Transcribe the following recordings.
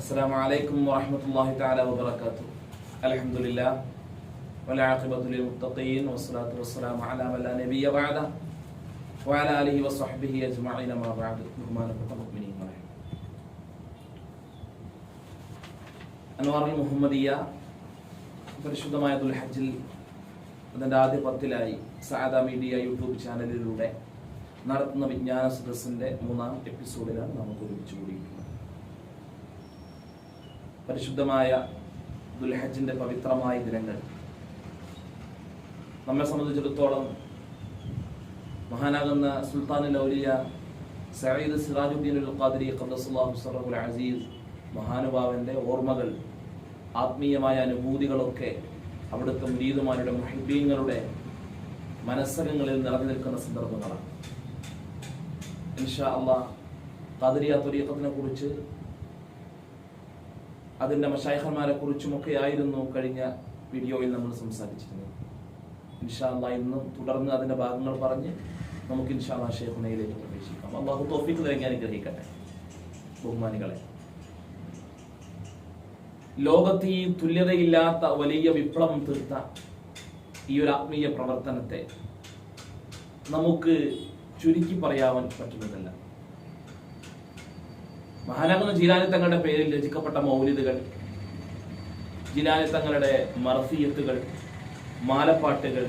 السلام عليكم ورحمة الله تعالى وبركاته الحمد لله والعاقبة للمتقين والصلاة والسلام على من لا نبي بعده وعلى آله وصحبه أجمعين ما بعد ബഹുമാനപ്പെട്ട മുഅ്മിനീങ്ങളെ അൻവാറുൽ മുഹമ്മദിയ പരിശുദ്ധമായ ദുൽഹജ്ജിൽ അതിൻ്റെ ആദ്യ പത്തിലായി സാദ മീഡിയ യൂട്യൂബ് ചാനലിലൂടെ നടത്തുന്ന വിജ്ഞാന സദസ്സിന്റെ മൂന്നാം എപ്പിസോഡിലാണ് നമുക്ക് ഒരുമിച്ച് കൂടിയിട്ടുള്ളത് പരിശുദ്ധമായ ദുൽഹജ്ജിന്റെ പവിത്രമായ ദിനങ്ങൾ. നമ്മെ സംബന്ധിച്ചിടത്തോളം മഹാനാകുന്ന സുൽത്താൻ ലൗലിയ സയ്യിദ് സിറാജുദ്ദീൻ അൽ ഖാദിരി ഖദ്ദസുല്ലാഹു സറഹുൽ അസീസ് മഹാനുഭാവന്റെ ഓർമ്മകൾ ആത്മീയമായ അനുഭൂതികളൊക്കെ അവിടുത്തെ മുരീദുമാരുടെ മുഹിബീങ്ങളുടെ മനസ്സകങ്ങളിൽ നിറഞ്ഞു നിൽക്കുന്ന സന്ദർഭങ്ങളാണ്. ഇൻഷാ അള്ളാഹ് ഖാദിരിയ തൊരീഖത്തിനെ കുറിച്ച് അതിന്റെ മഷായഹന്മാരെ കുറിച്ചുമൊക്കെ ആയിരുന്നു കഴിഞ്ഞ വീഡിയോയിൽ നമ്മൾ സംസാരിച്ചിരുന്നത്. ഇൻഷാല്ല ഇന്നും തുടർന്ന് അതിന്റെ ഭാഗങ്ങൾ പറഞ്ഞ് നമുക്ക് ഇൻഷാല്ല ഷെയ്ഖുനയിലേക്ക് പ്രവേശിക്കാം. അള്ളാഹു തോഫിക്ക് നൽകി അനുഗ്രഹിക്കട്ടെ. ബഹുമാനികളെ ലോകത്ത് ഈ തുല്യതയില്ലാത്ത വലിയ വിപ്ലവം തീർത്ത ഈ ഒരു ആത്മീയ പ്രവർത്തനത്തെ നമുക്ക് ചുരുക്കി പറയാൻ പറ്റുന്നതല്ല. മഹാനകുന്ന ജീലാനി തങ്ങളുടെ പേരിൽ രചിക്കപ്പെട്ട മൗലിദുകൾ ജീലാനി തങ്ങളുടെ മറസിയത്തുകൾ മാലപ്പാട്ടുകൾ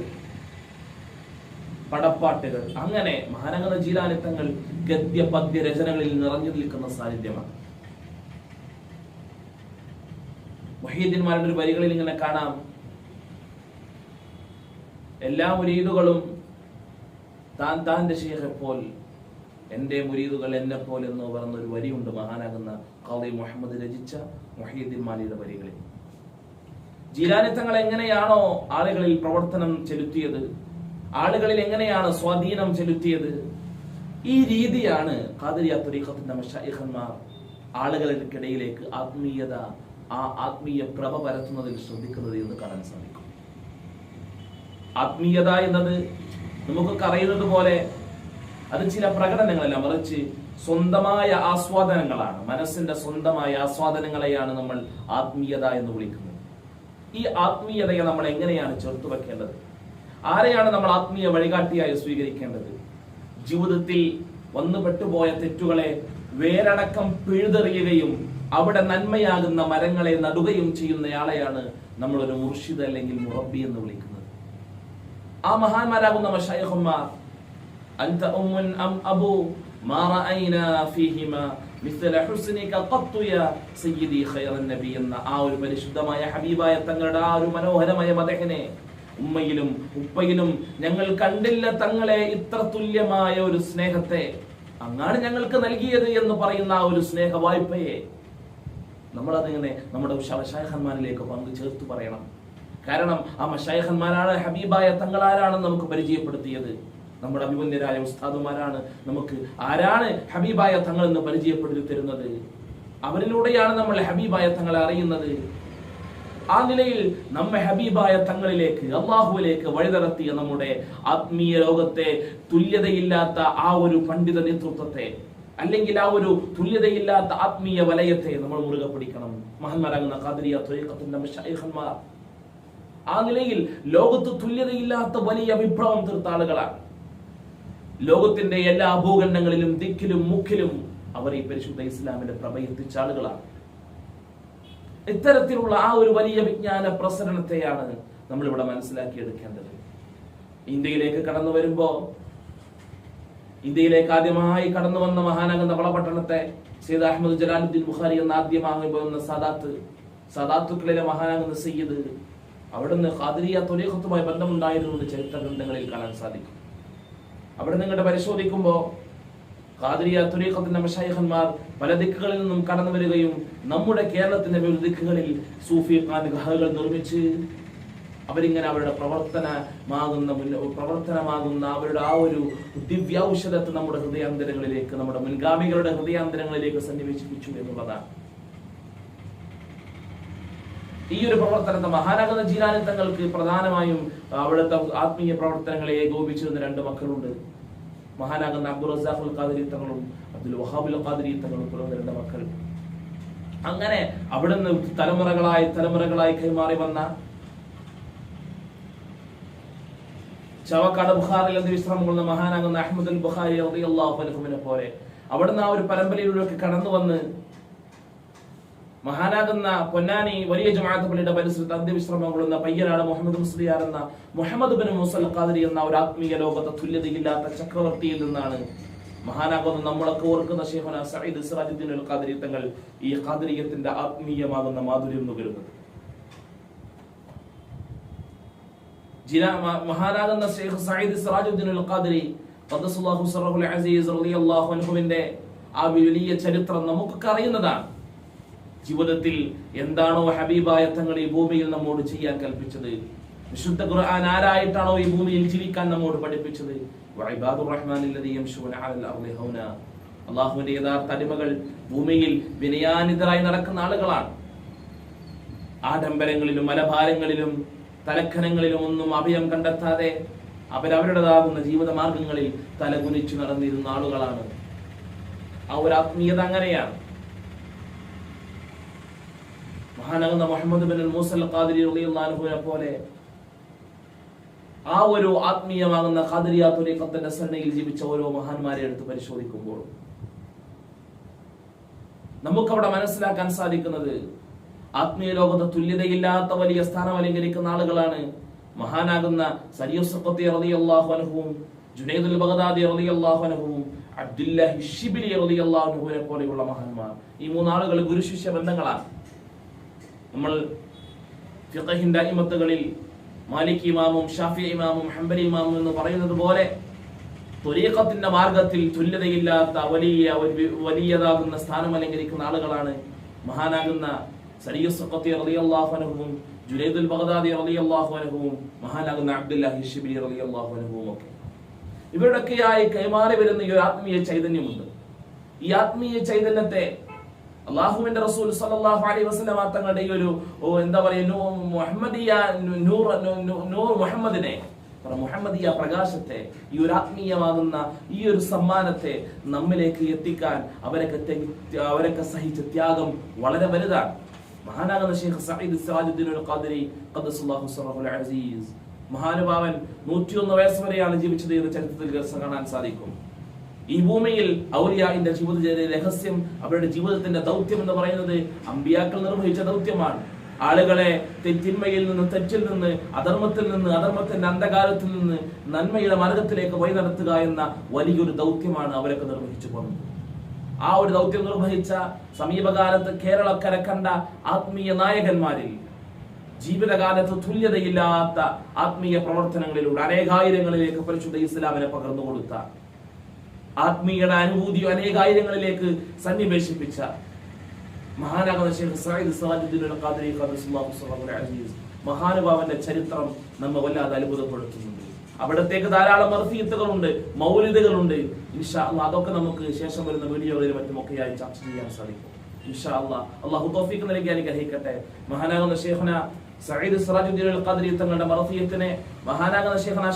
പടപ്പാട്ടുകൾ അങ്ങനെ മഹാനകുന്ന ജീലാനിത്തങ്ങൾ ഗദ്യ പദ്യ രചനകളിൽ നിറഞ്ഞു നിൽക്കുന്ന സാന്നിധ്യമാണ്. മഹീദ്യന്മാരുടെ ഒരു വരികളിൽ ഇങ്ങനെ കാണാം. എല്ലാ മുരീദുകളും താൻ താന്റെ ശേഖപ്പോൾ എന്റെ മുരീദുകൾ എന്നെ പോലെ എന്ന് പറഞ്ഞ ഒരു വരിയുണ്ട്. മഹാനാകുന്ന ഖാദി മുഹമ്മദ് രചിച്ച മൊഹീദ്ദീൻ മാലിയുടെ വരികളിൽ ജീലാനിത്തങ്ങൾ എങ്ങനെയാണോ ആളുകളിൽ പ്രവർത്തനം ചെലുത്തിയത്? ആളുകളിൽ എങ്ങനെയാണ് സ്വാധീനം ചെലുത്തിയത്? ഈ രീതിയാണ് ഖാദിരിയ തുരീഖത്തിന്റെ മഷായിഖന്മാർ ആളുകൾക്കിടയിലേക്ക് ആത്മീയത ആ ആത്മീയ പ്രഭ പരത്തുന്നതിൽ ശ്രദ്ധിക്കുന്നത് എന്ന് കാണാൻ സാധിക്കും. ആത്മീയത എന്നത് നമുക്കൊക്കെ അറിയുന്നത് പോലെ അത് ചില പ്രകടനങ്ങളല്ല മറിച്ച് സ്വന്തമായ ആസ്വാദനങ്ങളാണ്. മനസ്സിന്റെ സ്വന്തമായ ആസ്വാദനങ്ങളെയാണ് നമ്മൾ ആത്മീയത എന്ന് വിളിക്കുന്നത്. ഈ ആത്മീയതയെ നമ്മൾ എങ്ങനെയാണ് ചേർത്ത് വെക്കേണ്ടത്? ആരെയാണ് നമ്മൾ ആത്മീയ വഴികാട്ടിയായി സ്വീകരിക്കേണ്ടത്? ജീവിതത്തിൽ വന്നുപെട്ടുപോയ തെറ്റുകളെ വേരടക്കം പിഴുതെറിയുകയും അവിടെ നന്മയാകുന്ന മരങ്ങളെ നടുകയും ചെയ്യുന്നയാളെയാണ് നമ്മളൊരു മുർഷിദ് അല്ലെങ്കിൽ മുറബി എന്ന് വിളിക്കുന്നത്. ആ മഹാന്മാരാകുന്ന മഷായഹന്മാർ أنت أم أم أبو ما رأينا فيهما مثل حسنك قط يا سيدي خير النبي എന്ന ആ ഒരു പരിശുദ്ധമായ ഹബീബായ തങ്ങളുടെ ആ ഒരു മനോഹരമായ മതഹിനെ ഉമ്മയിലും ഉപ്പയിലും ഞങ്ങൾ കണ്ടില്ല തങ്ങളെ ഇത്ര തുല്യമായ ഒരു സ്നേഹത്തെ അങ്ങാണ് ഞങ്ങൾക്ക് നൽകിയത് എന്ന് പറയുന്ന ആ ഒരു സ്നേഹ വായ്പയെ നമ്മളതിങ്ങനെ നമ്മുടെ ശവശായഹന്മാരിലേക്ക് പങ്കു ചേർത്ത് പറയണം കാരണം ആ മഷായഹന്മാരാണ് ഹബീബായ തങ്ങളാരാണെന്ന് നമുക്ക് പരിചയപ്പെടുത്തിയത് നമ്മുടെ അഭിമന്യരായ ഉസ്താദുമാരാണ് നമുക്ക് ആരാണ് ഹബീബായ തങ്ങൾ എന്ന് പരിചയപ്പെടുത്തി തരുന്നത്? അവരിലൂടെയാണ് നമ്മൾ ഹബീബായ തങ്ങളെ അറിയുന്നത്. ആ നിലയിൽ നമ്മെ ഹബീബായ തങ്ങളിലേക്ക് അള്ളാഹുവിലേക്ക് വഴിനടത്തിയ നമ്മുടെ ആത്മീയ ലോകത്തെ തുല്യതയില്ലാത്ത ആ ഒരു പണ്ഡിത നേതൃത്വത്തെ അല്ലെങ്കിൽ ആ ഒരു തുല്യതയില്ലാത്ത ആത്മീയ വലയത്തെ നമ്മൾ മുറുകെ പിടിക്കണം. മഹന്മാരാകുന്ന കാതിരിയ മശായിഖന്മാർ ആ നിലയിൽ ലോകത്ത് തുല്യതയില്ലാത്ത വലിയ വിപ്ലവം തീർത്ത ആളുകളാണ്. ലോകത്തിന്റെ എല്ലാ ഭൂഖണ്ഡങ്ങളിലും ദിക്കിലും മുക്കിലും അവർ ഈ പരിശുദ്ധ ഇസ്ലാമിന്റെ പ്രഭ എത്തിച്ച ആളുകളാണ്. ഇത്തരത്തിലുള്ള ആ ഒരു വലിയ വിജ്ഞാന പ്രസരണത്തെയാണ് നമ്മളിവിടെ മനസ്സിലാക്കിയെടുക്കേണ്ടത്. ഇന്ത്യയിലേക്ക് കടന്നു വരുമ്പോ ഇന്ത്യയിലേക്ക് ആദ്യമായി കടന്നു വന്ന മഹാനഗന്ധ വളപട്ടണത്തെ സെയ്ദ് അഹമ്മദ് ജലാലുദ്ദീൻ ബുഖാരി എന്ന ആദ്യമായി പോകുന്ന സദാത്ത് സദാത്തുക്കളിലെ മഹാനാകുന്ന സയ്യിദ് അവിടുന്ന് ഖാദിരിയ തൊലീഖത്തുമായി ബന്ധമുണ്ടായിരുന്നു എന്ന് ചരിത്ര ഗ്രന്ഥങ്ങളിൽ കാണാൻ സാധിക്കും. അവിടെ നിങ്ങളുടെ പരിശോധിക്കുമ്പോൾ കാതിരിയ തുരീഖത്തിന്റെ മഷായിഖന്മാർ പല ദിക്കുകളിൽ നിന്നും കടന്നു വരികയും നമ്മുടെ കേരളത്തിന്റെ വിവിധ ദിക്കുകളിൽ സൂഫി ഖാൻ ഗഹകൾ നിർമ്മിച്ച് അവരിങ്ങനെ അവരുടെ പ്രവർത്തനമാകുന്ന പ്രവർത്തനമാകുന്ന അവരുടെ ആ ഒരു ദിവ്യൌഷധത്തെ നമ്മുടെ ഹൃദയാന്തരങ്ങളിലേക്ക് നമ്മുടെ മുൻഗാമികളുടെ ഹൃദയാന്തരങ്ങളിലേക്ക് സന്നിവേശിപ്പിച്ചു എന്നുള്ളതാണ്. ഈ ഒരു പ്രവർത്തനത്തെ മഹാനഗത ജീലാനി തങ്ങൾക്ക് പ്രധാനമായും അവിടുത്തെ ആത്മീയ പ്രവർത്തനങ്ങളെ ഏകോപിച്ചിരുന്ന രണ്ട് മക്കളുണ്ട്. മഹാനാകുന്ന അബ്ദുൾ റസാഖുൽ ഖാദിരി തങ്ങളും അബ്ദുൽ വഹാബുൽ ഖാദിരി തങ്ങളും പിറന്ന രണ്ട് മക്കൾ. അങ്ങനെ അവിടുന്ന് തലമുറകളായി തലമുറകളായി കൈമാറി വന്ന ചവക്കാട് ബുഖാറിൽ എന്ത് വിശ്രമം കൊള്ളുന്ന മഹാനാകുന്ന അഹമ്മദ് ബുഹാരി അൻഹുവിനെ പോലെ അവിടുന്ന് ആ ഒരു പരമ്പരയിലൂടെ കടന്നു വന്ന് മഹാനാകുന്ന പൊന്നാനി വലിയ ജമാഅത്ത് പള്ളിയുടെ പരിസരത്ത് അന്ത്യവിശ്രമം കൊള്ളുന്ന പയ്യനാണ് മുഹമ്മദ് മുസ്ലിയാർ എന്ന മുഹമ്മദ് ബിൻ മുസൽ ഖാദരി എന്ന ഒരു ആത്മീയ ലോകത്തെ തുല്യതയില്ലാത്ത ചക്രവർത്തിയിൽ നിന്നാണ് മഹാനാകുന്ന നമ്മളൊക്കെ ഓർക്കുന്ന ഷെയ്ഖുന സഈദ് സിറാജുദ്ദീൻ അൽ ഖാദരി തങ്ങൾ ഈ ഖാദരിയത്തിന്റെ ആത്മീയമാകുന്ന മാധുര്യം നുകരുന്നത് മഹാനാകുന്ന ഷെയ്ഖ് സയ്യിദ് സിറാജുദ്ദീൻ അൽ ഖാദരി അസീസ് റളിയല്ലാഹു അൻഹുവിന്റെ ആ വലിയ ചരിത്രം നമുക്കൊക്കെ അറിയുന്നതാണ്. ജീവിതത്തിൽ എന്താണോ ഹബീബായ തങ്ങൾ ഈ ഭൂമിയിൽ നമ്മോട് ചെയ്യാൻ കൽപ്പിച്ചത്? വിശുദ്ധ ഖുർആൻ ആരായിട്ടാണോ ഈ ഭൂമിയിൽ ജീവിക്കാൻ നമ്മോട് പഠിപ്പിച്ചത്? അള്ളാഹുവിന്റെ യഥാർത്ഥ അടിമകൾ ഭൂമിയിൽ വിനയാനിതരായി നടക്കുന്ന ആളുകളാണ്. ആഡംബരങ്ങളിലും മലഭാരങ്ങളിലും തലഖനങ്ങളിലും ഒന്നും അഭയം കണ്ടെത്താതെ അവരവരുടേതാകുന്ന ജീവിത മാർഗങ്ങളിൽ തലകുനിച്ചു നടന്നിരുന്ന ആളുകളാണ്. ആ ഒരു ആത്മീയത അങ്ങനെയാണ്. മഹാനാകുന്ന മുഹമ്മദ് ബിൻ മൂസൽ ഖാദിരി പോലെ ആ ഒരു ആത്മീയമാകുന്ന ഖാദിരിയ തുരീഖത്തിന്റെ സന്നയിൽ ജീവിച്ച ഓരോ മഹാന്മാരെ എടുത്ത് പരിശോധിക്കുമ്പോൾ നമുക്കവിടെ മനസ്സിലാക്കാൻ സാധിക്കുന്നത് ആത്മീയ ലോകത്ത് തുല്യതയില്ലാത്ത വലിയ സ്ഥാനം അലങ്കരിക്കുന്ന ആളുകളാണ് മഹാനാകുന്ന സരിയുസഖത്തി റളിയല്ലാഹു അൻഹുവും ജുനൈദുൽ ബഗ്ദാദി റളിയല്ലാഹു അബ്ദുല്ലാഹി റളിയല്ലാഹു പോലെയുള്ള മഹാന്മാർ. ഈ മൂന്നാളുകൾ ഗുരുശിഷ്യ ബന്ധങ്ങളാണ്. നമ്മൾ ഫിഖഹിന്റെ അയിമത്തുകളിൽ മാലിക് ഇമാമും ഷാഫി ഇമാമും ഹംബലി ഇമാമും എന്ന് പറയുന്നത് പോലെ ത്വരീഖത്തിന്റെ മാർഗത്തിൽ തുല്യതയില്ലാത്ത വലിയ വലിയതാകുന്ന സ്ഥാനം അലങ്കരിക്കുന്ന ആളുകളാണ് മഹാനാകുന്ന സരിയുസഖത്തി റളിയല്ലാഹു അൻഹുവും ജുനൈദുൽ ബഗ്ദാദി റളിയല്ലാഹു അൻഹുവും മഹാനാകുന്ന അബ്ദുല്ലാഹി ഷിബിലി റളിയല്ലാഹു അൻഹുവും ഒക്കെ. ഇവരുടെയൊക്കെയായി കൈമാറി വരുന്ന ഈ ആത്മീയ ചൈതന്യമുണ്ട്. ഈ ആത്മീയ ചൈതന്യത്തെ അള്ളാഹുവിന്റെ റസൂൽ സല്ലല്ലാഹു അലൈഹി വസല്ലമ തങ്ങളുടെ ഈ ഒരു എന്താ പറയുക മുഹമ്മദിയ നൂർ നൂർ മുഹമ്മദിനെ മുഹമ്മദിയ പ്രകാശത്തെ ഈ ഒരു ആത്മീയമാകുന്ന ഈ ഒരു സമ്മാനത്തെ നമ്മിലേക്ക് എത്തിക്കാൻ അവരൊക്കെ അവരൊക്കെ സഹിച്ച ത്യാഗം വളരെ വലുതാണ്. മഹാനാകുന്ന ഷെയ്ഖ് സഈദ് സിറാജുദ്ദീൻ അൽ ഖാദിരി ഖദ്ദസുല്ലാഹു സറഹുൽ അസീസ്. മഹാനുഭാവൻ നൂറ്റിയൊന്ന് വയസ്സ് വരെയാണ് ജീവിച്ചത് എന്ന് ചരിത്രത്തിൽ കാണാൻ സാധിക്കും. ഈ ഭൂമിയിൽ ഔലിയാവിന്റെ ജീവിത രഹസ്യം അവരുടെ ജീവിതത്തിന്റെ ദൗത്യം എന്ന് പറയുന്നത് അമ്പിയാക്കൾ നിർവഹിച്ച ദൗത്യമാണ്. ആളുകളെ തെറ്റിന്മയിൽ നിന്ന് തെറ്റിൽ നിന്ന് അധർമ്മത്തിൽ നിന്ന് അധർമ്മത്തിന്റെ അന്ധകാലത്തിൽ നിന്ന് നന്മയുടെ മാർഗത്തിലേക്ക് വഴി നടത്തുക എന്ന വലിയൊരു ദൗത്യമാണ് അവരൊക്കെ നിർവഹിച്ചു പോകുന്നത്. ആ ഒരു ദൗത്യം നിർവഹിച്ച സമീപകാലത്ത് കേരളക്കര കണ്ട ആത്മീയ നായകന്മാരിൽ ജീവിതകാലത്ത് തുല്യതയില്ലാത്ത ആത്മീയ പ്രവർത്തനങ്ങളിലൂടെ അനേകായിരങ്ങളിലേക്ക് പരിശുദ്ധ ഇസ്ലാമിനെ പകർന്നു കൊടുത്ത ആത്മീയയുടെ അനേക അനേകായിരങ്ങളിലേക്ക് സന്നിവേശിപ്പിച്ച മഹാനുഭാവന്റെ ചരിത്രം നമ്മെ വല്ലാതെ അത്ഭുതപ്പെടുത്തുന്നുണ്ട്. അവിടത്തേക്ക് ധാരാളം മർഫീത്തുകളുണ്ട് മൗലിദുകളുണ്ട്. ഇൻഷാ അതൊക്കെ നമുക്ക് ശേഷം വരുന്ന വീഡിയോകളിലും മറ്റുമൊക്കെയായി ചർച്ച ചെയ്യാൻ സാധിക്കും. ഇൻഷാ അല്ലാഹ് അള്ളാഹു തൗഫീഖ് നൽകി അനുഗ്രഹിക്കട്ടെ. മഹാനാകുന്ന ശേഖന സഈദ് സിറാജുദ്ദീൻ അൽ ഖാദിരി തങ്ങളുടെ മറഫിയത്തിനെ മഹാനാകുന്ന ശേഖന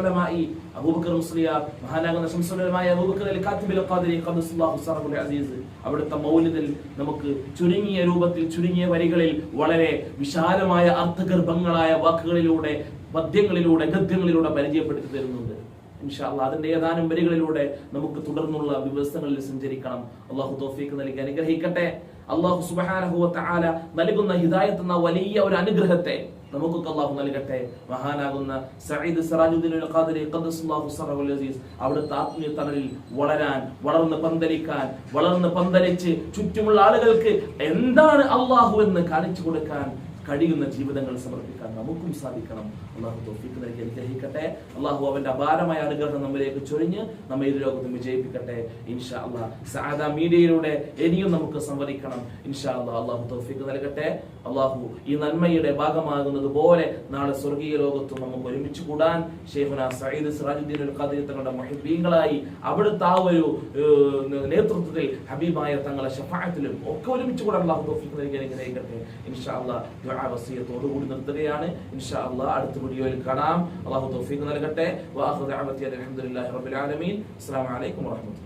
ഉലമായി അബൂബക്കർ മുസ്ലിയാർ മഹാനാകുന്ന ശംസുൽ ഉലമായി അബൂബക്കർ അൽ കാത്തിബ് അൽ ഖാദിരി ഖദ്ദസുല്ലാഹു സറഹുൽ അസീസ്. അവിടുത്തെ മൗലിദിൽ നമുക്ക് ചുരുങ്ങിയ രൂപത്തിൽ ചുരുങ്ങിയ വരികളിൽ വളരെ വിശാലമായ അർത്ഥഗർഭങ്ങളായ വാക്കുകളിലൂടെ പദ്യങ്ങളിലൂടെ ഗദ്യങ്ങളിലൂടെ പരിചയപ്പെടുത്തി തരുന്നുണ്ട്. ഇൻഷാല്ല അതിന്റെ ഏതാനും വരികളിലൂടെ നമുക്ക് തുടർന്നുള്ള ദിവസങ്ങളിൽ സഞ്ചരിക്കണം. അള്ളാഹു തോഫീക്ക് നൽകി അനുഗ്രഹിക്കട്ടെ. അള്ളാഹു സുബാനഹുല നൽകുന്ന ഹിദായത്ത് എന്ന വലിയ ഒരു അനുഗ്രഹത്തെ നമുക്കൊക്കെ അള്ളാഹു നൽകട്ടെ. മഹാനാകുന്ന സയ്യിദ് സറാജുദ്ദീൻ അസീസ്. അവിടുത്തെ ആത്മീയ തണലിൽ വളരാൻ വളർന്ന് പന്തലിക്കാൻ വളർന്ന് പന്തലിച്ച് ചുറ്റുമുള്ള ആളുകൾക്ക് എന്താണ് അള്ളാഹു എന്ന് കാണിച്ചു കൊടുക്കാൻ കഴിയുന്ന ജീവിതങ്ങൾ സമർപ്പിക്കാൻ നമുക്കും സാധിക്കണം. അള്ളാഹു തോഫിക്ക് നൽകി അനുഗ്രഹിക്കട്ടെ. അള്ളാഹു അവന്റെ അപാരമായ അനുഗ്രഹം നമ്മിലേക്ക് ചൊരിഞ്ഞ് നമ്മെ ഇരു ലോകത്തും വിജയിപ്പിക്കട്ടെ. ഇൻഷാ അള്ളാഹ് സാധാ മീഡിയയിലൂടെ ഇനിയും നമുക്ക് സംവദിക്കണം. ഇൻഷാ അള്ളാഹ് അള്ളാഹു തോഫിക്ക് നൽകട്ടെ. അള്ളാഹു ഈ നന്മയുടെ ഭാഗമാകുന്നത് പോലെ നാളെ സ്വർഗീയ ലോകത്തും നമുക്ക് ഒരുമിച്ച് കൂടാൻ ഷെയ്ഖുന സയ്യിദ് സിറാജുദ്ദീൻ ഖാദിർ തങ്ങളുടെ മഹിബീങ്ങളായി അവിടുത്തെ ആ ഒരു നേതൃത്വത്തിൽ ഹബീബായ തങ്ങളെ ഷഫായത്തിലും ഒക്കെ ഒരുമിച്ച് കൂടാൻ അള്ളാഹു തോഫിക്ക് നൽകി അനുഗ്രഹിക്കട്ടെ. ഇൻഷാ അള്ളാഹ് ദുആ വസിയത്തോടു കൂടി നിർത്തുകയാണ്. ഇൻഷാ അള്ളാഹ് അടുത്ത വീഡിയോയിൽ കാണാം. അള്ളാഹു തൗഫീഖ് നൽകട്ടെ. വാഹു ദഅവതി അൽഹംദുലില്ലാഹി റബ്ബിൽ ആലമീൻ. അസ്സലാമു അലൈക്കും വറഹ്മത്തുള്ളാഹി